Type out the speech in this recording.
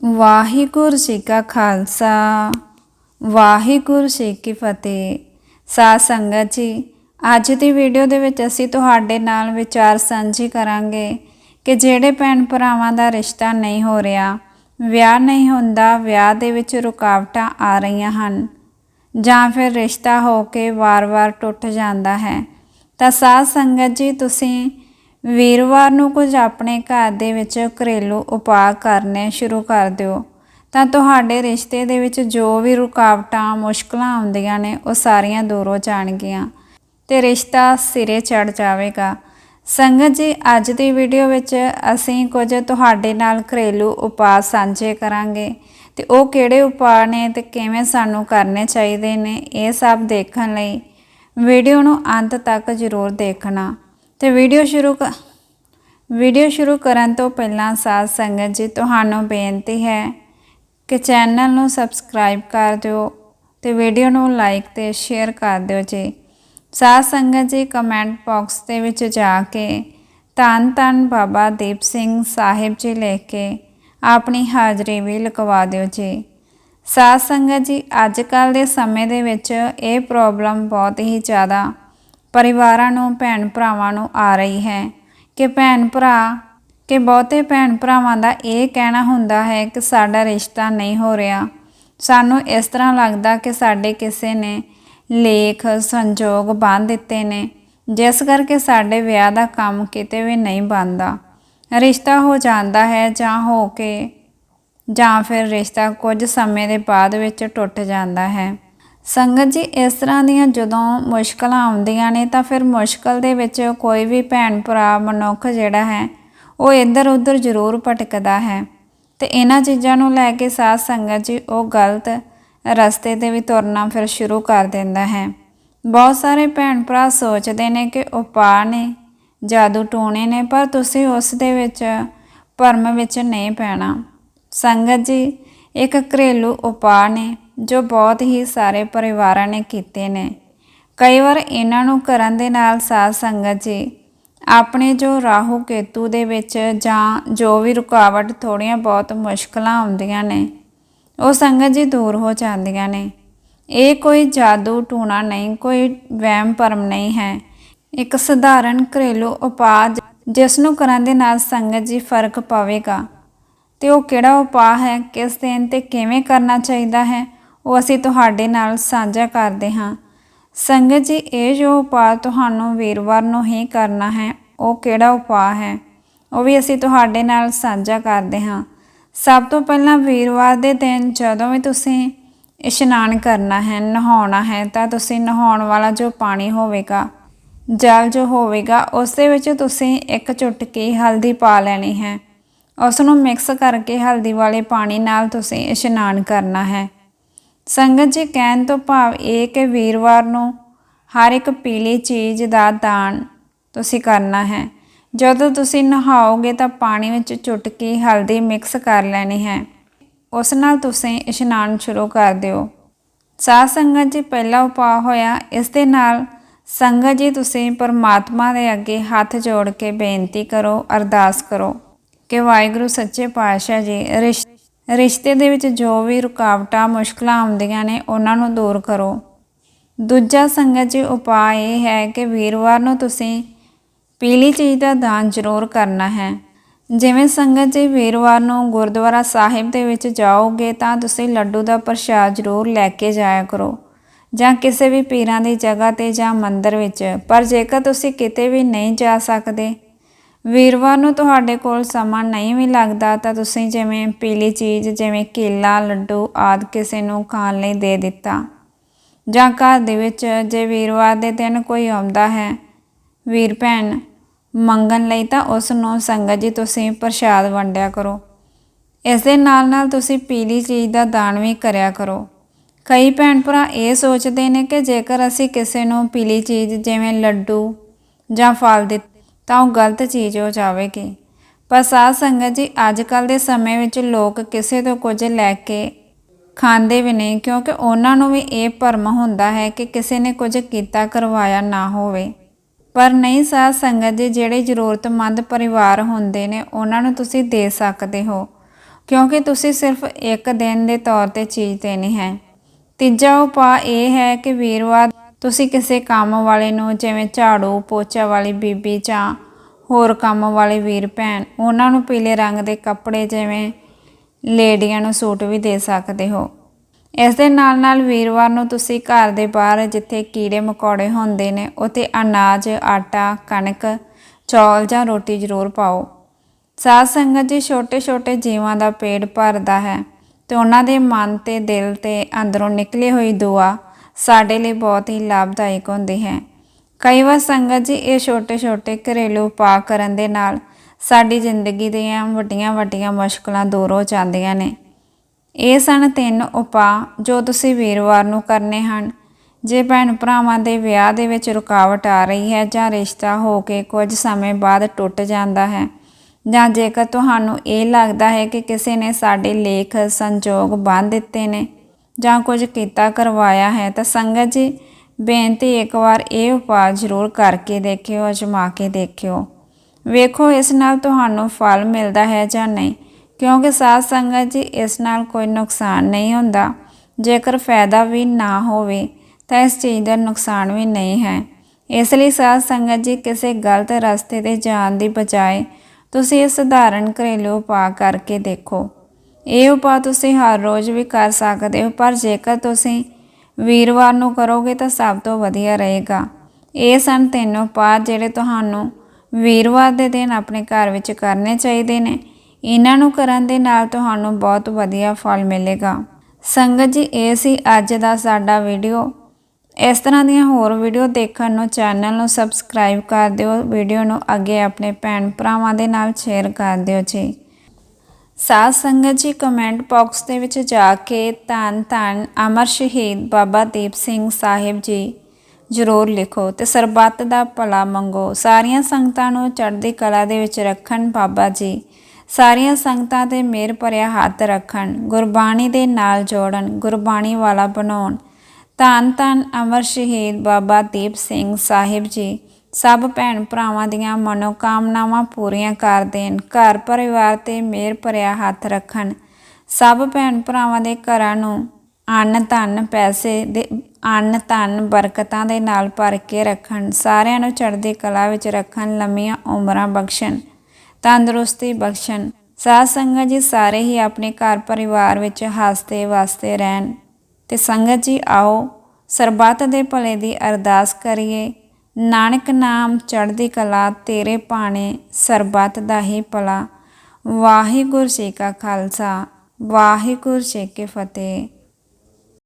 ਵਾਹਿਗੁਰੂ ਜੀ ਕਾ ਖਾਲਸਾ, ਵਾਹਿਗੁਰੂ ਜੀ ਕੀ ਫਤਿਹ। ਸਾਧ ਸੰਗਤ ਜੀ, ਅੱਜ ਦੀ ਵੀਡੀਓ ਦੇ ਵਿੱਚ ਅਸੀਂ ਤੁਹਾਡੇ ਨਾਲ ਵਿਚਾਰ ਸਾਂਝੀ ਕਰਾਂਗੇ ਕਿ ਜਿਹੜੇ ਭੈਣ ਭਰਾਵਾਂ ਦਾ ਰਿਸ਼ਤਾ ਨਹੀਂ ਹੋ ਰਿਹਾ, ਵਿਆਹ ਨਹੀਂ ਹੁੰਦਾ, ਵਿਆਹ ਦੇ ਵਿੱਚ ਰੁਕਾਵਟਾਂ ਆ ਰਹੀਆਂ ਹਨ ਜਾਂ ਫਿਰ ਰਿਸ਼ਤਾ ਹੋ ਕੇ ਵਾਰ-ਵਾਰ ਟੁੱਟ ਜਾਂਦਾ ਹੈ। ਤਾਂ ਸਾਧ ਸੰਗਤ ਜੀ, ਤੁਸੀਂ ਵੀਰਵਾਰ ਨੂੰ ਕੁਝ ਆਪਣੇ ਘਰ ਦੇ ਵਿੱਚ ਘਰੇਲੂ ਉਪਾਅ ਕਰਨੇ ਸ਼ੁਰੂ ਕਰ ਦਿਓ। ਤਾਂ ਤੁਹਾਡੇ ਰਿਸ਼ਤੇ ਦੇ ਵਿੱਚ ਜੋ ਵੀ ਰੁਕਾਵਟਾਂ, ਮੁਸ਼ਕਲਾਂ ਆਉਂਦੀਆਂ ਨੇ, ਉਹ ਸਾਰੀਆਂ ਦੂਰ ਹੋ ਜਾਣਗੀਆਂ ਤੇ ਰਿਸ਼ਤਾ ਸਿਰੇ ਚੜ ਜਾਵੇਗਾ। ਸੰਗਤ ਜੀ, ਅੱਜ ਦੀ ਵੀਡੀਓ ਵਿੱਚ ਅਸੀਂ ਕੁਝ ਤੁਹਾਡੇ ਨਾਲ ਘਰੇਲੂ ਉਪਾਅ ਸਾਂਝੇ ਕਰਾਂਗੇ ਤੇ ਉਹ ਕਿਹੜੇ ਉਪਾਅ ਨੇ ਤੇ ਕਿਵੇਂ ਸਾਨੂੰ ਕਰਨੇ ਚਾਹੀਦੇ ਨੇ, ਇਹ ਸਭ ਦੇਖਣ ਲਈ ਵੀਡੀਓ ਨੂੰ ਅੰਤ ਤੱਕ ਜ਼ਰੂਰ ਦੇਖਣਾ। ਤੇ ਵੀਡੀਓ ਸ਼ੁਰੂ ਕ ਵੀਡੀਓ ਸ਼ੁਰੂ ਕਰਨ ਤੋਂ ਪਹਿਲਾਂ ਸਾਧ ਸੰਗਤ ਜੀ, ਤੁਹਾਨੂੰ ਬੇਨਤੀ ਹੈ ਕਿ ਚੈਨਲ ਨੂੰ ਸਬਸਕ੍ਰਾਈਬ ਕਰ ਦਿਓ ਤੇ ਵੀਡੀਓ ਨੂੰ ਲਾਈਕ ਤੇ ਸ਼ੇਅਰ ਕਰ ਦਿਓ ਜੀ। ਸਾਧ ਸੰਗਤ ਜੀ, ਕਮੈਂਟ ਬਾਕਸ ਦੇ ਵਿੱਚ ਜਾ ਕੇ ਧੰਨ ਧੰਨ ਬਾਬਾ ਦੀਪ ਸਿੰਘ ਸਾਹਿਬ ਜੀ ਲਿਖ ਕੇ ਆਪਣੀ ਹਾਜ਼ਰੀ ਵੀ ਲਗਵਾ ਦਿਓ ਜੀ। ਸਾਧ ਸੰਗਤ ਜੀ, ਅੱਜ ਕੱਲ ਦੇ ਸਮੇਂ ਦੇ ਵਿੱਚ ਇਹ ਪ੍ਰੋਬਲਮ ਬਹੁਤ ਹੀ ਜ਼ਿਆਦਾ ਪਰਿਵਾਰਾਂ ਨੂੰ, ਭੈਣ ਭਰਾਵਾਂ ਨੂੰ ਆ ਰਹੀ ਹੈ ਕਿ ਭੈਣ ਭਰਾ, ਕਿ ਬਹੁਤੇ ਭੈਣ ਭਰਾਵਾਂ ਦਾ ਇਹ ਕਹਿਣਾ ਹੁੰਦਾ ਹੈ ਕਿ ਸਾਡਾ ਰਿਸ਼ਤਾ ਨਹੀਂ ਹੋ ਰਿਹਾ। ਸਾਨੂੰ ਇਸ ਤਰ੍ਹਾਂ ਲੱਗਦਾ ਕਿ ਸਾਡੇ ਕਿਸੇ ਨੇ ਲੇਖ, ਸੰਜੋਗ ਬੰਨ ਦਿੱਤੇ ਨੇ, ਜਿਸ ਕਰਕੇ ਸਾਡੇ ਵਿਆਹ ਦਾ ਕੰਮ ਕਿਤੇ ਵੀ ਨਹੀਂ ਬਣਦਾ। ਰਿਸ਼ਤਾ ਹੋ ਜਾਂਦਾ ਹੈ ਜਾਂ ਹੋ ਕੇ, ਜਾਂ ਫਿਰ ਰਿਸ਼ਤਾ ਕੁਝ ਸਮੇਂ ਦੇ ਬਾਅਦ ਵਿੱਚ ਟੁੱਟ ਜਾਂਦਾ ਹੈ। ਸੰਗਤ ਜੀ, ਇਸ ਤਰ੍ਹਾਂ ਦੀਆਂ ਜਦੋਂ ਮੁਸ਼ਕਲਾਂ ਆਉਂਦੀਆਂ ਨੇ ਤਾਂ ਫਿਰ ਮੁਸ਼ਕਲ ਦੇ ਵਿੱਚ ਕੋਈ ਵੀ ਭੈਣ ਭਰਾ, ਮਨੁੱਖ ਜਿਹੜਾ ਹੈ, ਉਹ ਇੱਧਰ ਉੱਧਰ ਜ਼ਰੂਰ ਭਟਕਦਾ ਹੈ। ਤੇ ਇਹਨਾਂ ਚੀਜ਼ਾਂ ਨੂੰ ਲੈ ਕੇ ਸਾਧ ਸੰਗਤ ਜੀ, ਉਹ ਗਲਤ ਰਸਤੇ ਤੇ ਵੀ ਤੁਰਨਾ ਫਿਰ ਸ਼ੁਰੂ ਕਰ ਦਿੰਦਾ ਹੈ। ਬਹੁਤ ਸਾਰੇ ਭੈਣ ਭਰਾ ਸੋਚਦੇ ਨੇ ਕਿ ਉਪਾਅ ਨੇ, ਜਾਦੂ ਟੋਣੇ ਨੇ, ਪਰ ਤੁਸੀਂ ਉਸ ਦੇ ਵਿੱਚ, ਭਰਮ ਵਿੱਚ ਨਹੀਂ ਪੈਣਾ। ਸੰਗਤ ਜੀ, ਇੱਕ ਘਰੇਲੂ ਉਪਾਅ ਨੇ। ਜੋ ਬਹੁਤ ਹੀ ਸਾਰੇ ਪਰਿਵਾਰਾਂ ਨੇ ਕੀਤੇ ਨੇ। ਕਈ ਵਾਰ ਇਹਨਾਂ ਨੂੰ ਕਰਨ ਦੇ ਨਾਲ ਸਾਧ ਸੰਗਤ ਜੀ, ਆਪਣੇ ਜੋ ਰਾਹੂ ਕੇਤੂ ਦੇ ਵਿੱਚ ਜਾਂ ਜੋ ਵੀ ਰੁਕਾਵਟ ਥੋੜੀਆਂ ਬਹੁਤ ਮੁਸ਼ਕਲਾਂ ਆਉਂਦੀਆਂ ਨੇ, ਉਹ ਸੰਗਤ ਜੀ ਦੂਰ ਹੋ ਜਾਂਦੀਆਂ ਨੇ। ਇਹ ਕੋਈ ਜਾਦੂ ਟੂਣਾ ਨਹੀਂ, ਕੋਈ ਵਹਿਮ ਭਰਮ ਨਹੀਂ ਹੈ। ਇੱਕ ਸਧਾਰਨ ਘਰੇਲੂ ਉਪਾਅ ਜਿਸ ਨੂੰ ਕਰਨ ਦੇ ਨਾਲ ਸੰਗਤ ਜੀ ਫ਼ਰਕ ਪਵੇਗਾ। ਤੇ ਉਹ ਕਿਹੜਾ ਉਪਾਅ ਹੈ, ਕਿਸ ਦਿਨ ਤੇ ਕਿਵੇਂ ਕਰਨਾ ਚਾਹੀਦਾ ਹੈ ਉਹ ਅਸੀਂ ਤੁਹਾਡੇ ਨਾਲ ਸਾਂਝਾ ਕਰਦੇ ਹਾਂ। ਸੰਗਤ ਜੀ, ਇਹ ਜੋ ਉਪਾਅ ਤੁਹਾਨੂੰ ਵੀਰਵਾਰ ਨੂੰ ਹੀ ਕਰਨਾ ਹੈ, ਉਹ ਕਿਹੜਾ ਉਪਾਅ ਹੈ? ਉਹ ਵੀ ਅਸੀਂ ਤੁਹਾਡੇ ਨਾਲ ਸਾਂਝਾ ਕਰਦੇ ਹਾਂ। ਸਭ ਤੋਂ ਪਹਿਲਾਂ ਵੀਰਵਾਰ ਦੇ ਦਿਨ ਜਦੋਂ ਵੀ ਤੁਸੀਂ ਇਸ਼ਨਾਨ ਕਰਨਾ ਹੈ, ਨਹਾਉਣਾ ਹੈ, ਤਾਂ ਤੁਸੀਂ ਨਹਾਉਣ ਵਾਲਾ ਜੋ ਪਾਣੀ ਹੋਵੇਗਾ, ਜਲ ਜੋ ਹੋਵੇਗਾ, ਉਸ ਦੇ ਵਿੱਚ ਤੁਸੀਂ ਇੱਕ ਚੁਟਕੀ ਹਲਦੀ ਪਾ ਲੈਣੀ ਹੈ। ਉਸ ਨੂੰ ਮਿਕਸ ਕਰਕੇ ਹਲਦੀ ਵਾਲੇ ਪਾਣੀ ਨਾਲ ਤੁਸੀਂ ਇਸ਼ਨਾਨ ਕਰਨਾ ਹੈ। ਸੰਗਤ ਜੀ ਕਹਿਣ ਤੋਂ ਭਾਵ ਇਹ ਕਿ ਵੀਰਵਾਰ ਨੂੰ ਹਰ ਇੱਕ ਪੀਲੀ ਚੀਜ਼ ਦਾ ਦਾਨ ਤੁਸੀਂ ਕਰਨਾ ਹੈ। ਜਦੋਂ ਤੁਸੀਂ ਨਹਾਓਗੇ ਤਾਂ ਪਾਣੀ ਵਿੱਚ ਚੁਟਕੀ ਹਲਦੀ ਮਿਕਸ ਕਰ ਲੈਣੀ ਹੈ। ਉਸ ਨਾਲ ਤੁਸੀਂ ਇਸ਼ਨਾਨ ਸ਼ੁਰੂ ਕਰ ਦਿਓ। ਸਾਧ ਸੰਗਤ ਜੀ ਪਹਿਲਾ ਉਪਾਅ ਹੋਇਆ, ਇਸ ਦੇ ਨਾਲ ਸੰਗਤ ਜੀ ਤੁਸੀਂ ਪਰਮਾਤਮਾ ਦੇ ਅੱਗੇ ਹੱਥ ਜੋੜ ਕੇ ਬੇਨਤੀ ਕਰੋ, ਅਰਦਾਸ ਕਰੋ ਕਿ ਵਾਹਿਗੁਰੂ ਸੱਚੇ ਪਾਤਸ਼ਾਹ ਜੀ ਰਿਸ਼- ਰਿਸ਼ਤੇ ਦੇ ਵਿੱਚ ਜੋ ਵੀ ਰੁਕਾਵਟਾਂ, ਮੁਸ਼ਕਲਾਂ ਆਉਂਦੀਆਂ ਨੇ, ਉਹਨਾਂ ਨੂੰ ਦੂਰ ਕਰੋ। ਦੂਜਾ ਸੰਗਤ ਜੀ, ਉਪਾਅ ਇਹ ਹੈ ਕਿ ਵੀਰਵਾਰ ਨੂੰ ਤੁਸੀਂ ਪੀਲੀ ਚੀਜ਼ ਦਾ ਦਾਨ ਜ਼ਰੂਰ ਕਰਨਾ ਹੈ। ਜਿਵੇਂ ਸੰਗਤ ਜੀ, ਵੀਰਵਾਰ ਨੂੰ ਗੁਰਦੁਆਰਾ ਸਾਹਿਬ ਦੇ ਵਿੱਚ ਜਾਓਗੇ, ਤਾਂ ਤੁਸੀਂ ਲੱਡੂ ਦਾ ਪ੍ਰਸ਼ਾਦ ਜ਼ਰੂਰ ਲੈ ਕੇ ਜਾਇਆ ਕਰੋ। ਜਾਂ ਕਿਸੇ ਵੀ ਪੀਰਾਂ ਦੀ ਜਗ੍ਹਾ ਤੇ ਜਾਂ ਮੰਦਿਰ ਵਿੱਚ। ਪਰ ਜੇਕਰ ਤੁਸੀਂ ਕਿਤੇ ਵੀ ਨਹੀਂ ਜਾ ਸਕਦੇ ਵੀਰਵਾਰ ਨੂੰ ਤੁਹਾਡੇ ਕੋਲ ਸਮਾਂ ਨਹੀਂ ਵੀ ਲੱਗਦਾ ਤਾਂ ਤੁਸੀਂ ਜਿਵੇਂ ਪੀਲੀ ਚੀਜ਼, ਜਿਵੇਂ ਕੇਲਾ, ਲੱਡੂ ਆਦਿ ਕਿਸੇ ਨੂੰ ਖਾਣ ਲਈ ਦੇ ਦਿੱਤਾ। ਜਾਂ ਘਰ ਦੇ ਵਿੱਚ ਜੇ ਵੀਰਵਾਰ ਦੇ ਦਿਨ ਕੋਈ ਆਉਂਦਾ ਹੈ, ਵੀਰ ਭੈਣ, ਮੰਗਣ ਲਈ ਤਾਂ ਉਸ ਨੂੰ ਸੰਗਤ ਜੀ ਤੁਸੀਂ ਪ੍ਰਸ਼ਾਦ ਵੰਡਿਆ ਕਰੋ। ਇਸ ਦੇ ਨਾਲ ਨਾਲ ਤੁਸੀਂ ਪੀਲੀ ਚੀਜ਼ ਦਾ ਦਾਨ ਵੀ ਕਰਿਆ ਕਰੋ। ਕਈ ਭੈਣ ਭਰਾ ਇਹ ਸੋਚਦੇ ਨੇ ਕਿ ਜੇਕਰ ਅਸੀਂ ਕਿਸੇ ਨੂੰ ਪੀਲੀ ਚੀਜ਼ ਜਿਵੇਂ ਲੱਡੂ ਜਾਂ ਫਲ ਦਿੱਤੇ ਤਾਂ ਉਹ ਗਲਤ ਚੀਜ਼ ਹੋ ਜਾਵੇਗੀ। ਪਰ ਸਾਧ ਸੰਗਤ ਜੀ ਅੱਜ ਕੱਲ ਦੇ ਸਮੇਂ ਵਿੱਚ ਲੋਕ ਕਿਸੇ ਤੋਂ ਕੁਝ ਲੈ ਕੇ ਖਾਂਦੇ ਵੀ ਨਹੀਂ, ਕਿਉਂਕਿ ਉਹਨਾਂ ਨੂੰ ਵੀ ਇਹ ਭਰਮ ਹੁੰਦਾ ਹੈ ਕਿ ਕਿਸੇ ਨੇ ਕੁਝ ਕੀਤਾ ਕਰਵਾਇਆ ਨਾ ਹੋਵੇ। ਪਰ ਨਹੀਂ, ਸਾਧ ਸੰਗਤ ਜੀ, ਜਿਹੜੇ ਜ਼ਰੂਰਤਮੰਦ ਪਰਿਵਾਰ ਹੁੰਦੇ ਨੇ, ਉਹਨਾਂ ਨੂੰ ਤੁਸੀਂ ਦੇ ਸਕਦੇ ਹੋ। ਕਿਉਂਕਿ ਤੁਸੀਂ ਸਿਰਫ ਇੱਕ ਦਿਨ ਦੇ ਤੌਰ ਤੇ ਚੀਜ਼ ਦੇਣੀ ਹੈ। ਤੀਜਾ ਉਪਾਅ ਇਹ ਹੈ ਕਿ ਵੀਰਵਾਰ ਤੁਸੀਂ ਕਿਸੇ ਕੰਮ ਵਾਲੇ ਨੂੰ, ਜਿਵੇਂ ਝਾੜੂ, ਪੋਚਾ ਵਾਲੀ ਬੀਬੀ ਜਾਂ ਹੋਰ ਕੰਮ ਵਾਲੇ ਵੀਰ, ਭੈਣ, ਉਹਨਾਂ ਨੂੰ ਪੀਲੇ ਰੰਗ ਦੇ ਕੱਪੜੇ ਜਿਵੇਂ ਲੇਡੀਆਂ ਨੂੰ ਸੂਟ ਵੀ ਦੇ ਸਕਦੇ ਹੋ। ਇਸ ਦੇ ਨਾਲ ਨਾਲ ਵੀਰਵਾਰ ਨੂੰ ਤੁਸੀਂ ਘਰ ਦੇ ਬਾਹਰ ਜਿੱਥੇ ਕੀੜੇ ਮਕੌੜੇ ਹੁੰਦੇ ਨੇ, ਉੱਥੇ ਅਨਾਜ, ਆਟਾ, ਕਣਕ, ਚੌਲ ਜਾਂ ਰੋਟੀ ਜ਼ਰੂਰ ਪਾਓ। ਸਾਧ ਸੰਗਤ ਜੀ ਛੋਟੇ ਛੋਟੇ ਜੀਵਾਂ ਦਾ ਪੇਟ ਭਰਦਾ ਹੈ ਤੇ ਉਹਨਾਂ ਦੇ ਮਨ ਤੇ ਦਿਲ ਤੇ ਅੰਦਰੋਂ ਨਿਕਲੀ ਹੋਈ ਦੁਆ ਸਾਡੇ ਲਈ ਬਹੁਤ ਹੀ ਲਾਭਦਾਇਕ ਹੁੰਦੀ ਹੈ। ਕਈ ਵਾਰ ਸੰਗਤ ਜੀ ਇਹ ਛੋਟੇ ਛੋਟੇ ਘਰੇਲੂ ਉਪਾਅ ਕਰਨ ਦੇ ਨਾਲ ਸਾਡੀ ਜ਼ਿੰਦਗੀ ਦੀਆਂ ਵੱਡੀਆਂ ਵੱਡੀਆਂ ਮੁਸ਼ਕਲਾਂ ਦੂਰ ਹੋ ਜਾਂਦੀਆਂ ਨੇ। ਇਹ ਸਨ ਤਿੰਨ ਉਪਾਅ ਜੋ ਤੁਸੀਂ ਵੀਰਵਾਰ ਨੂੰ ਕਰਨੇ ਹਨ। ਜੇ ਭੈਣ ਭਰਾਵਾਂ ਦੇ ਵਿਆਹ ਦੇ ਵਿੱਚ ਰੁਕਾਵਟ ਆ ਰਹੀ ਹੈ ਜਾਂ ਰਿਸ਼ਤਾ ਹੋ ਕੇ ਕੁਝ ਸਮੇਂ ਬਾਅਦ ਟੁੱਟ ਜਾਂਦਾ ਹੈ ਜਾਂ ਜੇਕਰ ਤੁਹਾਨੂੰ ਇਹ ਲੱਗਦਾ ਹੈ ਕਿ ਕਿਸੇ ਨੇ ਸਾਡੇ ਲੇਖ, ਸੰਜੋਗ ਬੰਨ ਦਿੱਤੇ ਨੇ ਜਾਂ ਕੁਝ ਕੀਤਾ, ਕਰਵਾਇਆ ਹੈ, ਤਾਂ ਸੰਗਤ ਜੀ, ਬੇਨਤੀ ਇੱਕ ਵਾਰ ਇਹ ਉਪਾਅ ਜ਼ਰੂਰ ਕਰਕੇ ਦੇਖਿਓ, ਅਜਮਾ ਕੇ ਦੇਖਿਓ। ਵੇਖੋ, ਇਸ ਨਾਲ ਤੁਹਾਨੂੰ ਫਲ ਮਿਲਦਾ ਹੈ ਜਾਂ ਨਹੀਂ, ਕਿਉਂਕਿ ਸਾਧ ਸੰਗਤ ਜੀ, ਇਸ ਨਾਲ ਕੋਈ ਨੁਕਸਾਨ ਨਹੀਂ ਹੁੰਦਾ। ਜੇਕਰ ਫਾਇਦਾ ਵੀ ਨਾ ਹੋਵੇ, ਤਾਂ ਇਸ ਚੀਜ਼ ਦਾ ਨੁਕਸਾਨ ਵੀ ਨਹੀਂ ਹੈ। ਇਸ ਲਈ ਸਾਧ ਸੰਗਤ ਜੀ, ਕਿਸੇ ਗਲਤ ਰਸਤੇ ਤੇ ਜਾਣ ਦੀ ਬਜਾਏ, ਤੁਸੀਂ ਇਹ ਸਧਾਰਨ ਘਰੇਲੂ ਉਪਾਅ ਕਰਕੇ ਦੇਖੋ। ਇਹ ਉਪਾਅ ਤੁਸੀਂ ਹਰ ਰੋਜ਼ ਵੀ ਕਰ ਸਕਦੇ ਹੋ, ਪਰ ਜੇਕਰ ਤੁਸੀਂ ਵੀਰਵਾਰ ਨੂੰ ਕਰੋਗੇ ਤਾਂ ਸਭ ਤੋਂ ਵਧੀਆ ਰਹੇਗਾ। ਇਹ ਸਨ ਤਿੰਨ ਉਪਾਅ ਜਿਹੜੇ ਤੁਹਾਨੂੰ ਵੀਰਵਾਰ ਦੇ ਦਿਨ ਆਪਣੇ ਘਰ ਵਿੱਚ ਕਰਨੇ ਚਾਹੀਦੇ ਨੇ। ਇਹਨਾਂ ਨੂੰ ਕਰਨ ਦੇ ਨਾਲ ਤੁਹਾਨੂੰ ਬਹੁਤ ਵਧੀਆ ਫਲ ਮਿਲੇਗਾ। ਸੰਗਤ ਜੀ, ਇਹ ਸੀ ਅੱਜ ਦਾ ਸਾਡਾ ਵੀਡੀਓ। ਇਸ ਤਰ੍ਹਾਂ ਦੀਆਂ ਹੋਰ ਵੀਡੀਓ ਦੇਖਣ ਨੂੰ ਚੈਨਲ ਨੂੰ ਸਬਸਕ੍ਰਾਈਬ ਕਰ ਦਿਓ, ਵੀਡੀਓ ਨੂੰ ਅੱਗੇ ਆਪਣੇ ਭੈਣ ਭਰਾਵਾਂ ਦੇ ਨਾਲ ਸ਼ੇਅਰ ਕਰ ਦਿਓ ਜੀ। ਸਾਧ ਸੰਗਤ ਜੀ ਕਮੈਂਟ ਬਾਕਸ ਦੇ ਵਿੱਚ ਜਾ ਕੇ ਧੰਨ ਧੰਨ ਅਮਰ ਸ਼ਹੀਦ ਬਾਬਾ ਦੀਪ ਸਿੰਘ ਸਾਹਿਬ ਜੀ ਜ਼ਰੂਰ ਲਿਖੋ ਤੇ ਸਰਬੱਤ ਦਾ ਭਲਾ ਮੰਗੋ। ਸਾਰੀਆਂ ਸੰਗਤਾਂ ਨੂੰ ਚੜ੍ਹਦੀ ਕਲਾ ਦੇ ਵਿੱਚ ਰੱਖਣ ਬਾਬਾ ਜੀ। ਸਾਰੀਆਂ ਸੰਗਤਾਂ ਤੇ ਮੇਰ ਭਰਿਆ ਹੱਥ ਰੱਖਣ, ਗੁਰਬਾਣੀ ਦੇ ਨਾਲ ਜੋੜਨ, ਗੁਰਬਾਣੀ ਵਾਲਾ ਬਣਾਉਣ। ਧੰਨ ਧੰਨ ਅਮਰ ਸ਼ਹੀਦ ਬਾਬਾ ਦੀਪ ਸਿੰਘ ਸਾਹਿਬ ਜੀ। ਸਭ ਭੈਣ ਭਰਾਵਾਂ ਦੀਆਂ ਮਨੋਕਾਮਨਾਵਾਂ ਪੂਰੀਆਂ ਕਰ ਦੇਣ, ਘਰ ਪਰਿਵਾਰ ਤੇ ਮਿਹਰ ਭਰਿਆ ਹੱਥ ਰੱਖਣ। ਸਭ ਭੈਣ ਭਰਾਵਾਂ ਦੇ ਘਰਾਂ ਨੂੰ ਅੰਨ, ਧਨ, ਪੈਸੇ ਦੇ ਅੰਨ, ਧਨ ਬਰਕਤਾਂ ਦੇ ਨਾਲ ਭਰ ਕੇ ਰੱਖਣ, ਸਾਰਿਆਂ ਨੂੰ ਚੜ੍ਹਦੀ ਕਲਾ ਵਿੱਚ ਰੱਖਣ, ਲੰਮੀਆਂ ਉਮਰਾਂ ਬਖਸ਼ਣ, ਤੰਦਰੁਸਤੀ ਬਖਸ਼ਣ। ਸਾਧ ਸੰਗਤ ਜੀ ਸਾਰੇ ਹੀ ਆਪਣੇ ਘਰ ਪਰਿਵਾਰ ਵਿੱਚ ਹੱਸਦੇ ਵਸਦੇ ਰਹਿਣ। ਤੇ ਸੰਗਤ ਜੀ ਆਓ ਸਰਬੱਤ ਦੇ ਭਲੇ ਦੀ ਅਰਦਾਸ ਕਰੀਏ। ਨਾਨਕ ਨਾਮ ਚੜ੍ਹਦੀ ਕਲਾ ਤੇਰੇ ਭਾਣੇ ਸਰਬੱਤ ਦਾ ਹੀ ਭਲਾ। ਵਾਹਿਗੁਰੂ ਜੀ ਕਾ ਖਾਲਸਾ, ਵਾਹਿਗੁਰੂ ਜੀ ਕੀ ਫਤਿਹ।